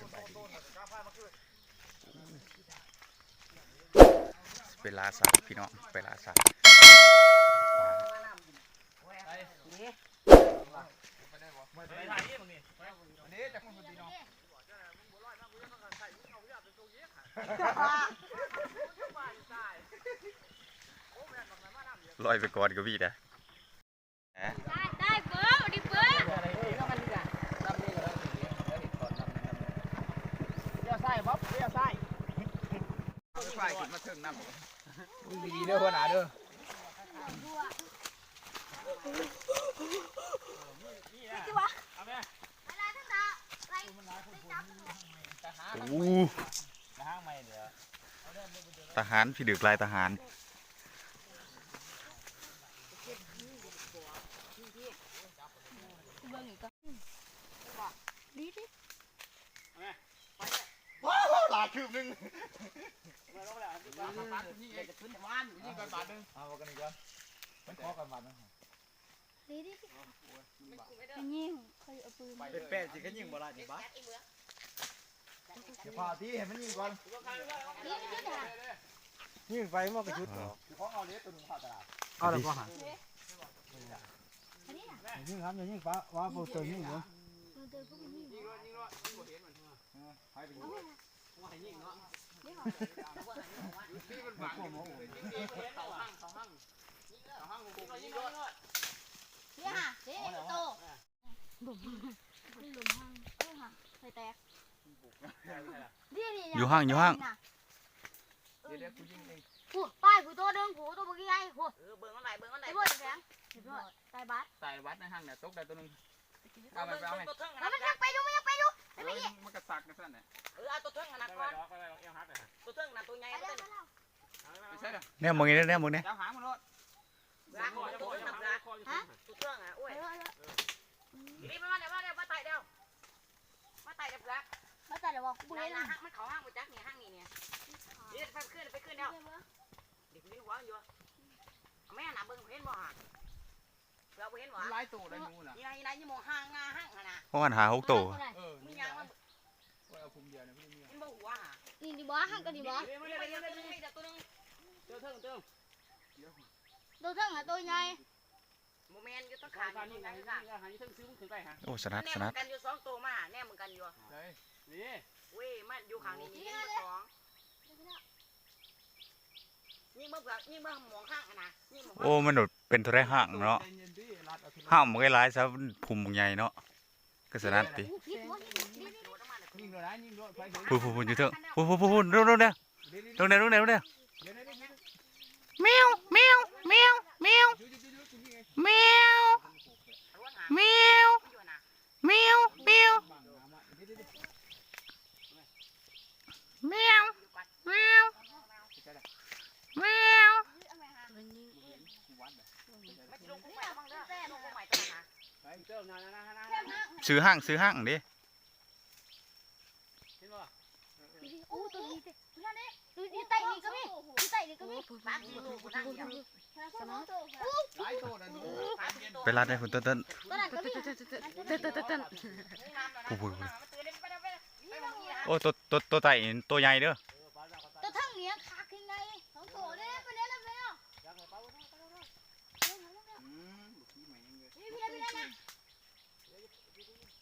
สบายดีเวลาสัตว์พี่น้องเวลาสัตว์ลอยไปก่อนก็พี่นะได้ได้เปิ้ลดิเปิ้ ลไฟขึ้นมาเทิงน้ำดีๆเด้อหัวหน้าเด้ออู้ทหารพี่ดึกลายทหาร คืบนึงมาแล้วที่บ้นบ้านนี่ขึ้นบ้านนี่ก่อนบาทนึงเอากันอีกก่อนมันขอกันบาทนึงดีดิขยิงเคยเอาปืนเป็นแป้นสิแค่ยิ่งบ่ละนี่บ้าเดี๋ยวพาที่เห็นมันยิงก่อนยิงไปมอกกระชุดเหรอของเอาเนี้ยตัวหนึ่งผ่าตลาดเอาแล้วก็หันยิงครับยิงฟ้าว่าโฟตัวยิงเหรอยิงรถยิงรถยิงบ่เห็นมันใช่ไหม ว่ายิงเนาะนี่หอว่าอันนี้ว่าพี่มันหวังพี่เขาหั่งเขาหั่งเขาหั่งกูยิงด้วยพี่ฮะพี่โตบุ๋มบุ๋มหั่งลูกฮะเคยแตกอยู่ห้างอยู่ห้างกูป้ายกูตัวนึงกูตัวเมื่อกี้ไงกูเบิ่งมันไหนเบิ่งมันไหนเบิ่งแสงตายบัสตายบัสในห้างเนี่ยตกได้ตัวนึงเอาไปเอาไปแล้วมันยังไปดูมันยังไป ดูมันกระสักกันสั่นเนี่ยเออเอาตัวเทิงนะก่อนตัวเทิงนะตัวใหญ่ไปตัวแล้วเทิงไปแล้วไม่ใช่เนี่ยมึงเนี่ยเนี่ยมึงเนี่ยเจ้าหางมันรถรักตัวเทิงนะรักตัวเทิงอะโอ้ยไปแล้วรีบมาเดี๋ยวมาเดี๋ยวมาไต่เดี๋ยวมาไต่เดี๋ยวรักมาแต่เดี๋ยวบอกกูกูเล่เล่นนนะนะห้างมันเขาห้างมาจักเนี่ยห้างนี่เนี่ยเดี๋ยวไปขึ้นไปขึ้นเดี๋ยวเด็กนี่หัวอยู่แม่น่ะเบิ่งเห็นบ่ฮะ เราเห็นบ่ไล่ตัวได้งูน่ะนี่ไงนี่มองห้างงาห้างนะเพราะมันหาหกตัวเออมียางมันเอาคุมเดียวนะพี่เมียเห็นบ่หัวฮะนี่ดีบอห้างกันดีบอเดี๋ยวเดี๋ยวเดี๋ยวตัวนึงเดี๋ยวตัวนึงเติมเติมเติมตัวเท่งอะตัวใหญ่โมเมนต์อยู่ต้องขาอยู่ตรงกลางค่ะโอ้สนัดแน่สมึนัดงกันอยู่สองตัวมาแน่มึงกันอยู่เฮ้ยเว้ยมันอยู่ข้างนี้นี่ยิงมาสองยิงมาเผื่อยิงมาหมองข้างนะยิงหมองโอ้มันโดดเป็นตัวได้ห่างเนาะ ห้ามมันก็ร้ายซะภูมิใหญ่เนาะก็สนัดติผิดวะยิงเลยนะยิงด้วยไปเถอะพูดพูดพูดอยู่เถอะพูดพูดพูดพูดเร็วเร็วเร็วเดี๋ยวเร็วเร็วเร็วเร็วเร็วเดี๋ยวเดี๋ยวเดี๋ยวแมวแมวแมวแมวแมวแมวแมวแมวแมวแมวแมว ซื้อห้างซื้อห้างดิโอ้ตัวนี้สินั่นเด้ดูดีไตนี่ก็มีดีไตนี่ก็มีสามสี่ลูกนั่งเดียวสมองตัวไล่ตัวนั่นไปรัดให้คุณต้นต้นตัวนั้นก็มีพูดพูดพูดโอ้ตัวตัวตัวไต่ตัวใหญ่เด้อ ตัวทั้งเนี้ยขาขึ้นไงสองตัวเด้ไปเด้แล้วไปแล้วพี่พี่พี่นะ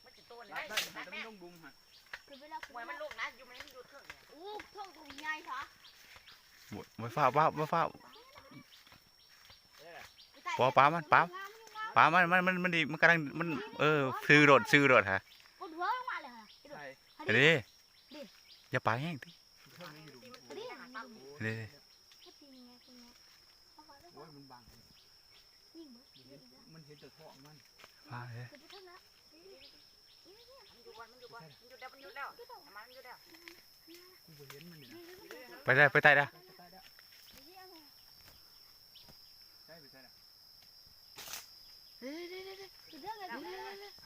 มันจะตัว ไล่ นี้ ได้แต่ไม่ต้องบุ้มฮะคือไปแล้วหวยมันลูกนะอยู่มันอยู่เทิงเนี่ยโอ้ท่องตัวใหญ่ค่ะไม่ฟ้าป้าไม่ฟ้าปอป้ามันป้าป้ามันมันมันมันดีมันกำลังมันเออซื้อรถซื้อรถฮะกดหัวลงมาเลยค่ะใช่เดี๋ยวดิอย่าปาแห้งดิดิเดี๋ยวดิโอ้ยมันบังมันเห็นแต่ท้องมันปาเลย หยุดแล้วมันหยุดแล้วน้ำมันหยุดแล้วไปได้ไปไต่ได้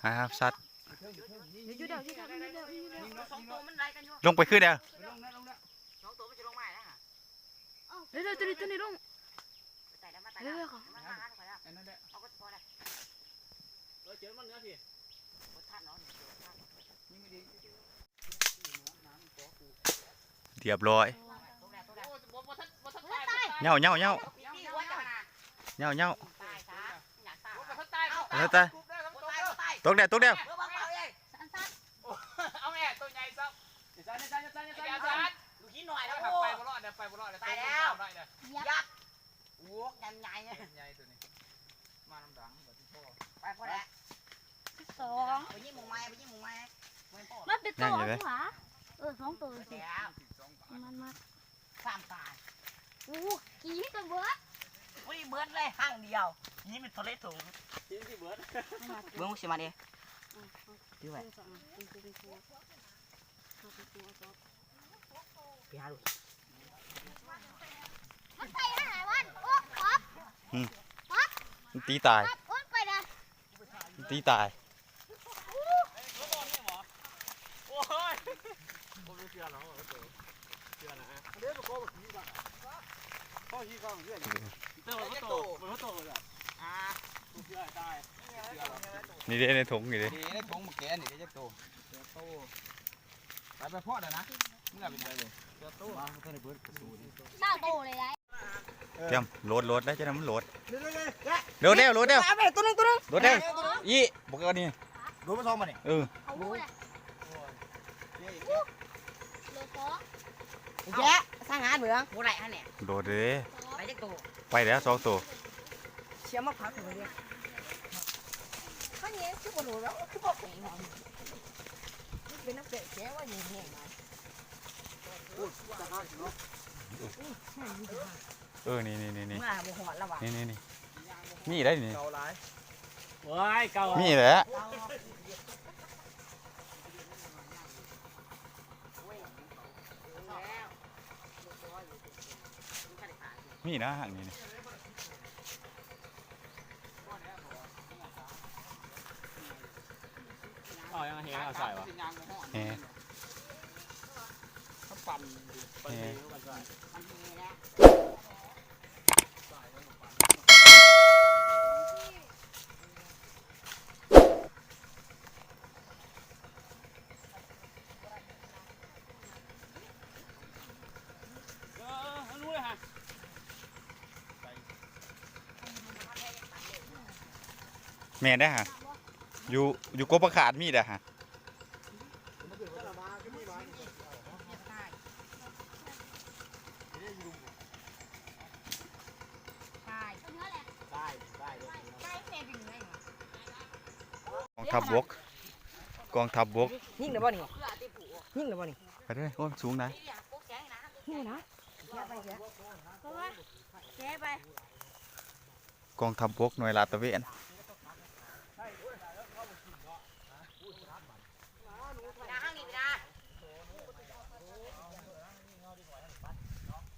ฮะสัตว์ลงไปขึ้นเด้อเร็วๆตัวนี้ตัวนี้ลงเร็วๆเขา เรียบร้อยเน่าเน่าเน่าเน่าเน่าแล้วตาตกเดียวตกเดียวเอาแดดเไปดียแล้วยักษ์วกยันใหญ่ใหญ่ตัวนี้มาลำดังแบบที่พ่อไปพ่อแล้ว สองไปยิงหมูไม้ไปยิงหมูไม้ไม่พอมันเป็นตัวหัวเออสองตัวสิแล้วมันมาสามตายอู้กี่ตัวเบิร์ดวิ่งเบิร์ดเลยห้างเดียวนี่เป็นทะเลถุงกินที่เบิร์ดเบิ้งสิมาดิดูไว้พี่ฮาดูมันไปอาหารวันโอ้ครับมันตีตายครับโอ้ไปนะมันตีตาย โอ้ย ผมไม่เชื่อหรอกว่าตัวเชื่อนะฮะเดี๋ยวก็ขี้บ้างพ่อขี้ก้องเชื่อเจ้ามันโตมันโตเลยอ่าเชื่อได้นี่เด้ในถุงนี่เด้ดีได้ทงมาแกนี่ได้จะโตเชื่อโตไปไปพ่อเดี๋ยวนะเมื่อเป็นไรเลยเชื่อโตมาเท่าไหร่เบิร์ดกระสูนเศร้าโตเลยไรเตรียมโหลดโหลดได้จะทำมันโหลดเดี๋ยวเดี๋ยวเร็วเร็วโหลดเร็วเอาไปตัวนึงตัวนึงโหลดเร็วอีบอกกันนี่ดูมาซ้อมมาเนี่ยเออ เขาพูดอะโลโก้ แจ๊สร้างงานเหมืองโบไรฮะเนี่ยโหลดเลยไปเด็กตัวไปแล้วสองตัวเชี่ยมาพักถึงเลยข้านี้คือปวดหัวแล้วคือปวดหัวเป็นนักเตะแจ๊ว่าอย่างเงี้ยมาเออนี่นี่นี่นี่เมื่อหัวแล้ววะนี่นี่นี่มีได้นี่เกาหลายว้ายเกามีแหละ มีนะห่างนี่นี่อ๋อยังเห็นเอาใส่วะแหมเขาปั่นปั่นดีปั่นใส่มันมีแล้ว เออรู้เลยฮะ แม่ได้ฮะอยู่อยู่กบประขาดมีได้ฮะใช่เนื้อแหละได้ได้ใช่แม่เป็นไงกองทัพบกกองทัพบกยิ่งเลยบ่นี่ยิ่งเลยบ่นี่ไปด้วยโอ้ยสูงนะยิ่งนะแย่ไปแย่เพราะว่าแกไปกองทัพบกหน่วยลาดตระเวน นะห้างนี้นะ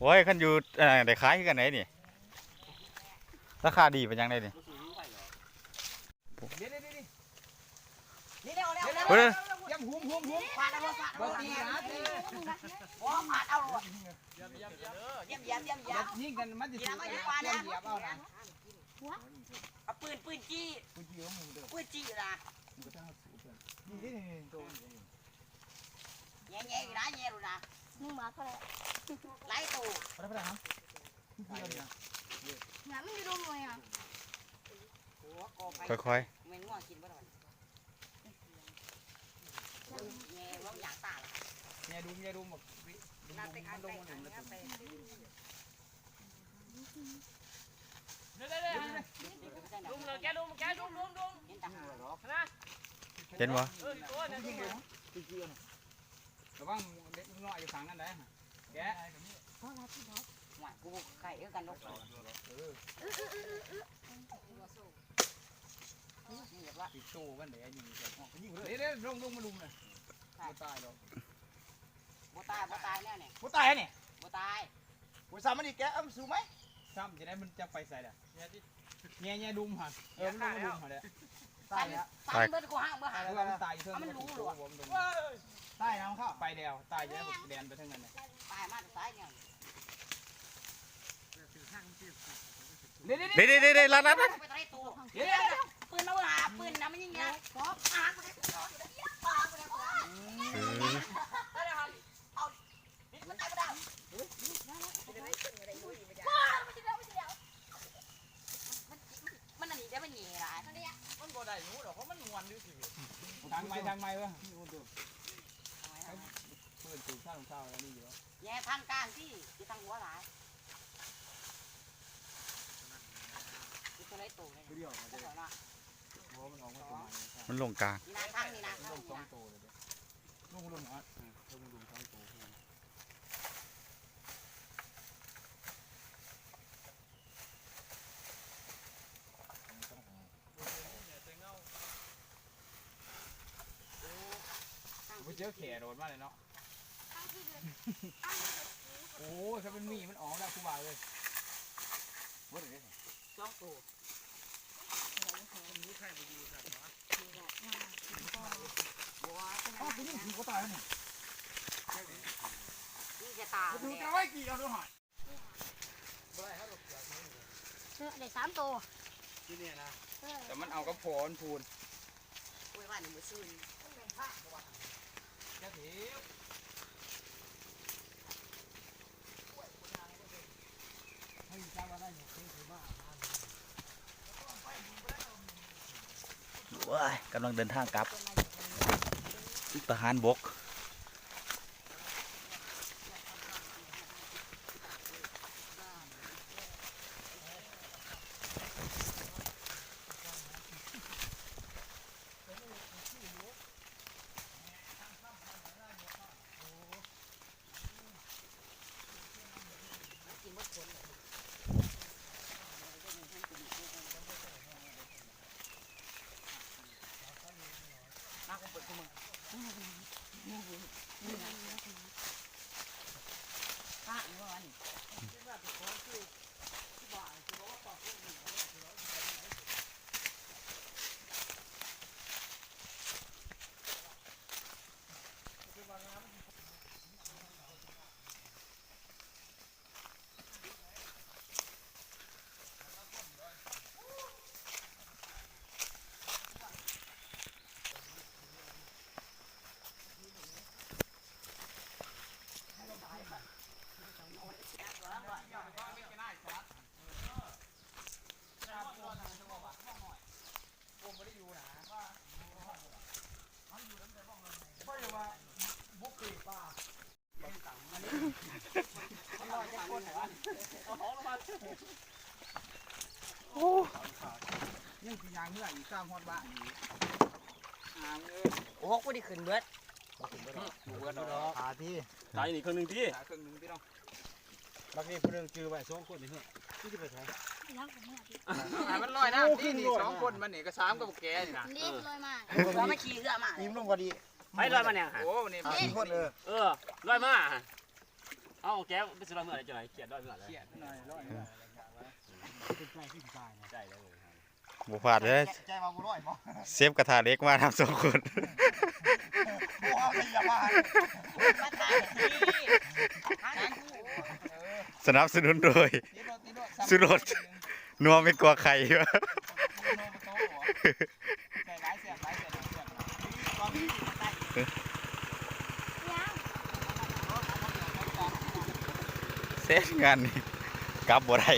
โอ้ยขันอยู่เอ่อได้ขายคือกันไหนนี่ราคาดีเป็นยังไงนี่เดี๋ยวเดี๋ยวเดี๋ยวนี่เร็วเร็วเร็วเฮ้ยย่ำหุ้มหุ้มหุ้มผ่านแล้วผ่านบ่แล้วตีนะตีโอ้ผ่านเอาเยี่ยมเยี่ยมเยี่ยมเยี่ยมเยี่ยมยิงกันมันจะสูงเหยียบเอานะเอาปืนปืนจี้กูจีของมึงเด้อปืนจี้อยู่นะมึงก็ต้องสูงเพื่อนนี่นี่ตัวแง่แง่อยู่นะแง่ดูนะ มึงมาเท่าไหร่ไล่ตูไปได้ไปได้ครับนี่คืออะไรนะหนามันอยู่ตรงไหนอะหัวกอไปค่อยเมนง่วงกินบ่ได้แง่ว่าอยากตายเนี่ยดูเนี่ยดูหมดดูนั่นไปมัอันนลไปงมันอัถึนงแล้วไปเดี๋ยวเดี๋ยวเดี๋ยวลุงเลยแกลุงแกลุงลุงลุงเห็นตาหัวหรอนะ ร์ระวังเด็กน้อยอยู่ฝั่งนั้นได้ฮะแกหวานกูไข่กันนกนี่แบบว่าติดโตกันเดี๋ยวยิงยิงเลยเดี๋ยวลงลงมาลุมเลยตายหรอกบ่ตายบ่ตายแน่เนี่ยกูตายเนี่ยบ่ตายกูสามมันอีกแกอ้ำสูไหมซ้ำจะได้มันจะไปใส่เด้อเนี่ยเนี่ยดุมหันเออมันดุมหันเด้อตายแล้วตายเบิดกูห้างเบิดหาตายแล้วมันตายอ ใต้น้ำข้าไปเดียวตายเยอะหมดแดนไปทั้งนั้นเลยตายมากตายเนี่ยเดี๋ยวเดี๋ยวเดี๋ยวเดี๋ยวเดี๋ยวเดี๋ยวรัดรัดรัดไปตายตัวเดี๋ยวปืนเอาหาปืนนะมันยิงนะป๊อปอาไปปากไปเอาดิมันตายก็ได้มันอันนี้ได้มันหนีหลายมันโบได้รู้หรอกเพราะมันงวนด้วยสิทางไม้ทางไม้วะ เพื่อนตูข้าวข้าวแล้วนี่อยู่แย่ทางกลางที่ที่ทางหัวหลายที่ตัวไรโตเลยเดียวมันก็จะเหรอหัวมันออกมาตัวใหม่มันลงกลางนี่นะทางนี่นะลทางงนี่สองนะโตเลยลุงลุงอะลุงลุงสองโตไปเจอแขโดนมาเลยเนาะ โอ้ถ้าเป็นมีมันออกแล้วคูบาเลยว่าเดี๋ยวนี้สองตัวอ้าวเป็นยังผีก็ตายแล้วนี่นี่จะตาดูจะไว้กี่เอาดูหน่อยเออได้สามตัวที่นี่นะแต่มันเอากระโผนพูนโอ้ยว่านี่มือซื่นแค่ถิว ว้ายกำลังเดินทางกลับทหารบกมากูเปิดกู มึงข้าอีกว่านี่ ยังสียางเมื่ออีกสามฮอดบ้านอีกอ่าเอ้ยโอ้โหกูได้ขึ้นเบิดหมูกันดอกขาที่ตายนี่ครึ่งหนึ่งที่ขาเครึ่องหนึงพี่น้องบักนี่ผู้นึงจือไว้สองคนนี่เฮ้ยที่จะไปใช้ยังผมไม่ยากกินอ่ามันลอยน้ำที่นี่สองคนมันนี่ก็สามกับแกนี่นะเล็กเลยมากเราไม่ขี่เรือมายิ้มลงก็ดีให้ลอยมาเนี่ยโอ้นี่มาสี่คนเออเออลอยมาเอ้าแกไปซื้อลอยเมื่อไหร่จะไหนเขียนลอยเมื่อไหร่เขียดหน่อยร้อยหน่อยเป็นใจที่ตายนะใจเลย บุพลาดเลย ใจมาบุร้อยมั้งเซฟกระทะเล็กมาทำสองคนโอ้เอาไปอย่ามามาตายที่ทางกูสนับสนุนโดย ตีรถตีรถสุรส นัวไม่กลัวใครวะใจร้ายเสียบร้ายเสียบเสียบเซฟงานนี่กลับบ่ได้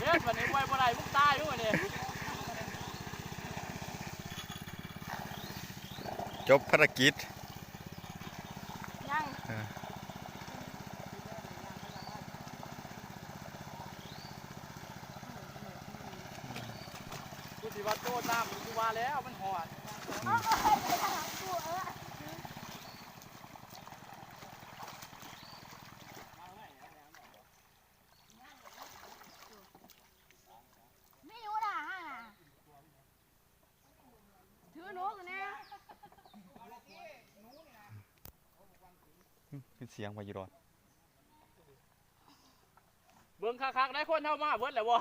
เฮ้ยวันนี้ไว้บ่ได้มึงตายด้วยเนี่ยจบภารกิจ ยัง กูสิว่าโตน้ำกูว่าแล้วมันหอด ตัวเออไม่รู้ด่าฮะถือหนูกันแน่ เป็นเสียงพายุร้อนเบิ่งคักๆได้คนเท่ามาเบิดแล้วบ่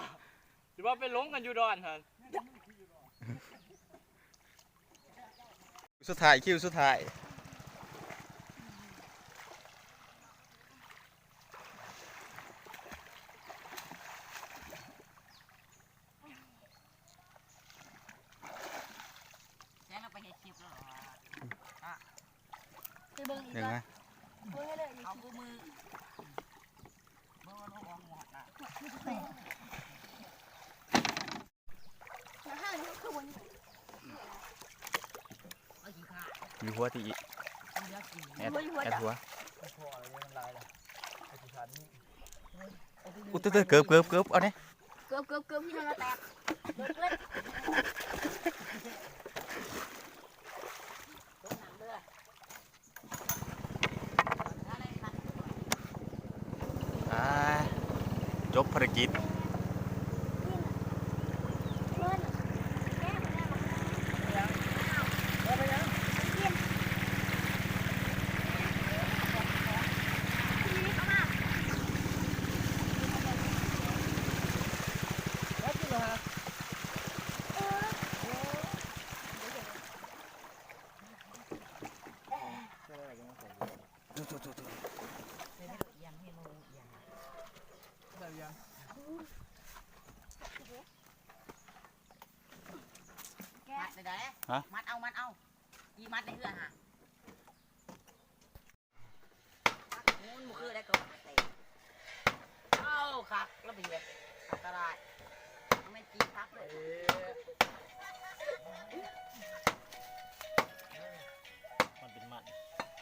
สิว่าไปหลงกันอยู่ดอนหั่นสุดท้ายคิวสุดท้าย แจ้งเราไปเห็ดคลิปแล้วเหรอ ไปเบิ่งอีก เห็น แล้ว ไหม เบิ่งให้เลยอีก เอากูมือ นะห้างนี่คือวันนี้ อยู่หัวที่อี แอดแอดหัวอุ้ยเต้ยเกือบเกือบเกือบเอาเนี่ยเกือบเกือบเกือบพี่น้องแตกเกือบเลยอ่าจบภารกิจ เพื่อนแก้ไม่ได้หรอก มัดได้ได้มัดเอา มัดเอาอีมัดได้เหือฮะงูมันคือได้ก็เตะเอาครับแล้วไปเห็ดอันตรายไม่จีพักเลย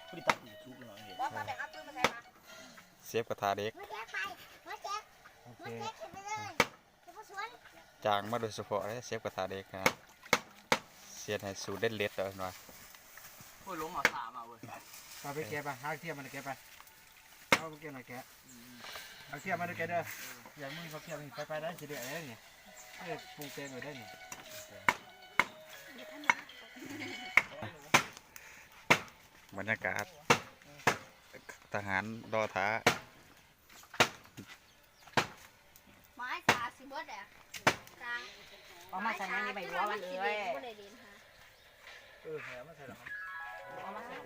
ผู้ที่ตัดอีกชุบหน่อยเห็นบอกมาไปเอาปืนมาใส่มาเซฟกระทาเด็ก มาแจ๊กไปมาแจ๊กโอมาเคแจ๊กขึ้นไปเลยเดี๋ยวพ่อสวนจางมาโดยเฉพาะเลยเซฟกระทาเด็กนะเสียนให้สูดเด็ดเล็ดเอาหน่อยโอ้ยล้มอะสามอะเว้ยเอาไปแกะไปหาเทียมมันแกะไปเอาไปแกะหน่อยแกะเอาเทียมมันแกะเด้ออย่ามึงเขาเทียมไปไปได้สิเดือดได้เนี่ยเออปรุงเต็มเลยได้เนี่ย บรรยากาศ ทหารรอท้าไม้ขาสิเบิดอะกลางเอามาใส่ในนี้ใบบัวมันเลยบ่ได้เด่นฮะเออแหมมันใส่หรอเอามาใส่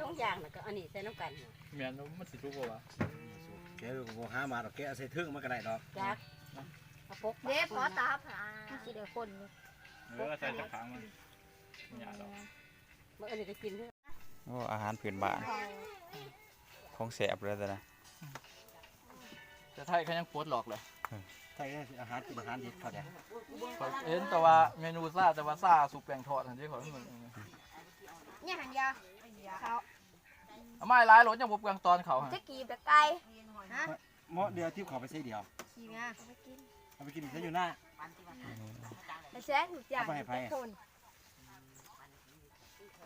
ต้องอย่างนะก็อันนี้ใส่น้ำกันแม่นมันสิทุกบ่วะแกะก็หามาดอกแกะใส่ทึ่งมันก็ได้ดอกจักกระปกเด้ขอตาผาสิเดี๋ยวคนนี่เออใส่ตะขางมันอย่าดอกเมื่ออันนี้ก็กินเถอะโอ้อาหารพื้นบ้านของแสบเลยแต่นะแต่ไทยเขายังโคตรหลอกเลยใส่อาหารกินอาหารดิบเขาเนี่ยข้อยเห็นแต่ว่าเมนูซ่าแต่ว่าซ่าสุกแป้งทอดอันที่เขาเหมือนเนี่ยหันยาเขาเอาไม้ร้ายรถยังบ่เปลืองตอนเขาฮะจะกีบแต่ไก่ฮะหม้อเดียวที่ขอไปใส่เดียวขี่มาไปกินเอาไปกินใส่อยู่หน้าไปแซงทุกอย่างเอาไปให้ไผ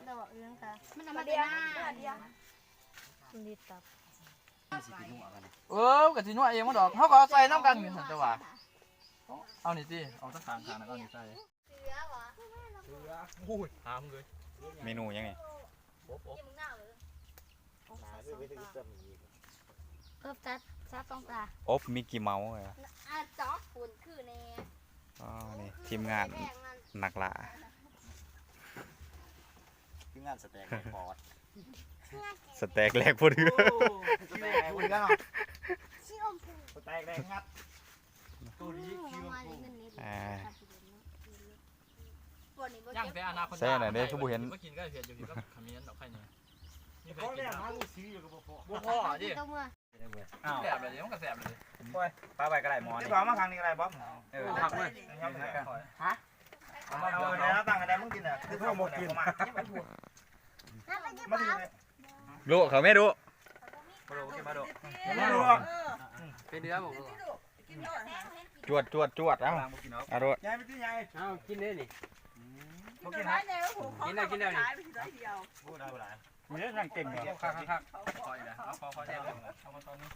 อะคนเราบอกเรื่องค่ะมันเอามาเดียวเดียวคุณดีตับสิกินหัวกันเออกะสินัวเองมาดอกเขาก็ใส่น้ำกันอยู่ซั่นแต่ว่าเอานี่สิเอาตะขางขางแล้วก็เอานี่ใส่เสือวะโอ้ยหามเลยเมนูยังไงบ๊บบ๊บยังมึงหน้าเลยเพิ่มซัดซัดตรงตาอบมิกกี้เมาส์เลยอะจ๊อกฝุ่นคือในอ๋อนี่ทีมงานหนักล่า คืองานสแต็กปอดสแต็กแรกพอดีสแต็กคุณกันเนาะชิอมพูสแต็กแดงงัดตัวนี้คิวมากูเงินนิดอ่าย่างแต่อนาคตแซ่น่ะเด้คือบ่เห็นมากินก็เห็นอยู่ที่ก็ขมิ้นดอกไข่เนี่ยนี่เคเขายกิเรีนยกเนาะมาลูกซีอยู่กับพ่อบ่พ่อดิต้องเมื่ออ้าวแสบเลยมันก็แสบเลยป้าไปก็ได้หมอนี่ป้ามาครั้งนี้ก็ได้บ๊อบเออพักเลยฮะเอา มาเอาเลยนะตั้งกันได้มึงกินอะคือพ่อหมดกินมามาดีเลยดูเขาไม่ดูมาดูมาดูมาดูเป็นเนื้อบอกจวดจวดจวดเอ้าอาดูยายไม่ที่ยายเอ้ากินได้นี่มากินนะกินได้กินได้นี่พูดได้พูดได้เนี่ยนั่งเก่งเหรอคักคักคักคอยนะเอาคอคอยเอาเอามาตอนนี้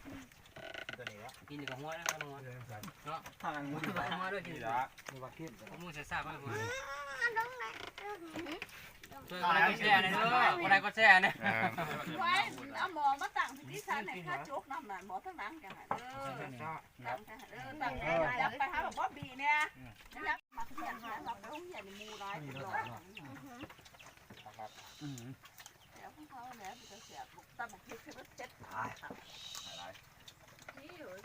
ตัวนี้วะกินกับหัวนะครับหัวทางมึงหัวด้วยกินนี่เหรอละมีวัคซีนมึงใส่ซาบ้างหัวช่วยอะไรก็แช่หน่อยเด้ออะไรก็แช่เนี่ยอ่าไว้เอาหมอมาตั้งที่ชั้นในข้าจุกน้ำหนักหมอทั้งนั้นกันเออตั้งกันเออตั้งกันจับไปหาแบบว่าบีเนี่ยจับมาเขียนหาเราไปห้องเขียนมูร้ายตลอดแล้วพวกเขาเนี่ยจะเสียบุกตั้งบุกที่คือเจ็ดนี่อยู่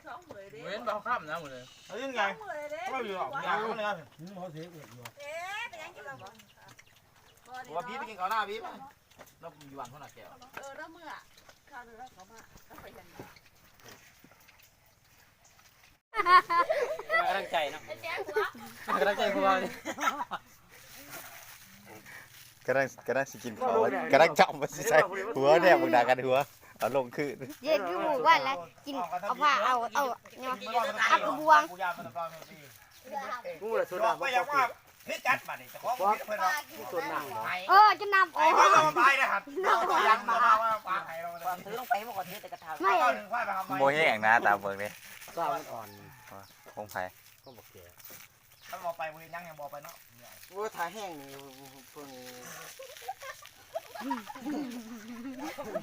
สองหมื่นเด้เว้นเบาข้ามนะหมดเลยเอายังไงสองหมื่นเด้ก็อยู่หรอกยาวเลยครับเอ๊ะเป็นยังไงเราบอกว่าพี่ไปกินข้าวหน้าพี่ป่ะเราอยู่วันเท่าไหร่แก้วเออแล้วเมื่อข้าวเนื้อเขามาก็ไปยังกำลังใจเนาะแจ๊หัวกำลังใจพวกเรากำลังกำลังสิกินเขาวกำลังจับมาสิใส่หัวเนี่ยมึงด่ากันหัว เอาลงขึ้นเย็นอยู่หมู่บ้านแล้วกินเอาผ้าเอาเอาเนาะเอากระบวงกูเลยสุดหนังไปยังว่าพิจัดมาดิจะขอเพื่อนเราสุดหนังเออจะนำโอ้ไอ้เราไปนะครับยังมาว่าปากไข่เราความถือลงไปบ่ก่อนเทแต่กระทาไม่เอาหนึ่งควายไปทำไมโมแห้งนะตามเบิ่งนี่ก้าวมันอ่อนคงไผ่ก็บอกแกถ้าบอกไปเว้ยยังยังบอกไปเนาะ โอ้ถ่ายแห้งนี่พวกนี้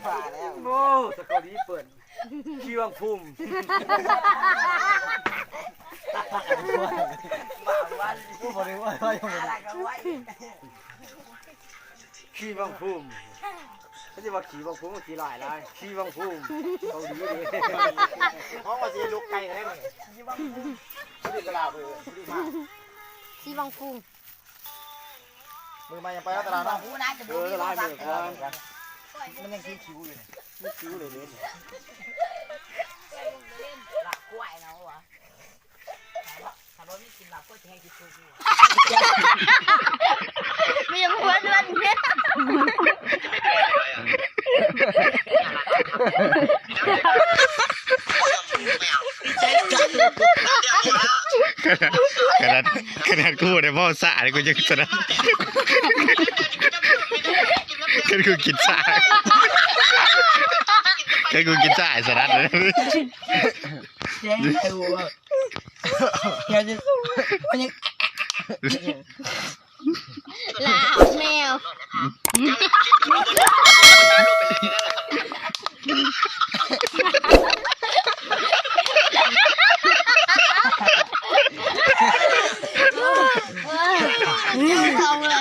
ผ่าแล้วโอ้ตะกอนี้เปิดขี้วังพุ่มผู้บริวารว่าอย่างไรขี้บังพุ่มเขาจะว่าขี่บังพุ่มขี่ลายลายขี้บังพุ่มเขาดีดีเพราะว่าจะลุกไกลได้ไหมขี้บังพุ่มที่ตลาดเลยที่มาสีบังฟูง มือมายังไปตลาดเนาะผู้นายจะเอดูอดีลายว่ามือก่อนมันยังคิ้วคิ้วอยู่เนี่ยคิ้วเลยเนี่ยหลับกล้วยนะวะถ้าบ่มีกินหลับก็จะให้กินซุปมีหัวเดือนเนี่ย ขนาด ขนาดกูในพ่อสะกูยังสนัดกันกูกินสะกันกูกินสะไอ้สนัดเลยลาแมว